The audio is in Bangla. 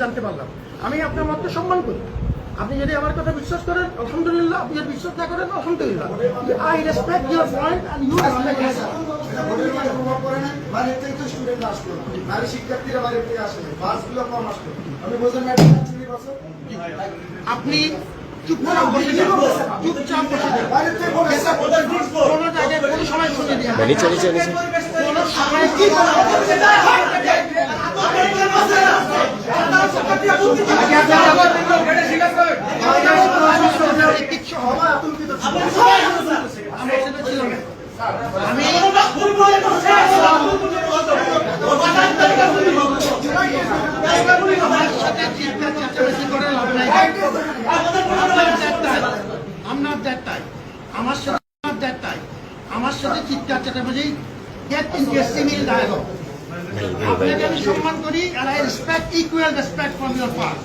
জানতে পারলাম। আমি আপনার মতকে সম্মান করি। আপনি যদি আমার কথা বিশ্বাস করেন আলহামদুলিল্লাহ। আপনি যদি বিশ্বাস না করেন আলহামদুলিল্লাহ। I respect your point and you আপনি চুপচাপ বসে চুপচাপ বসে যান বাইরের থেকে ভোট এসে কোনো জায়গায় কোনো সময় শুনে দিয়ে নিচে নিচে নিচে কোনো সময় কি আতঙ্কিত ছিল। আমার সাথে চিৎকার. আমার সাথে dialogue. ভাই ভাই ভাই আপনাকে আমি সম্মান করি respect equal respect from your part.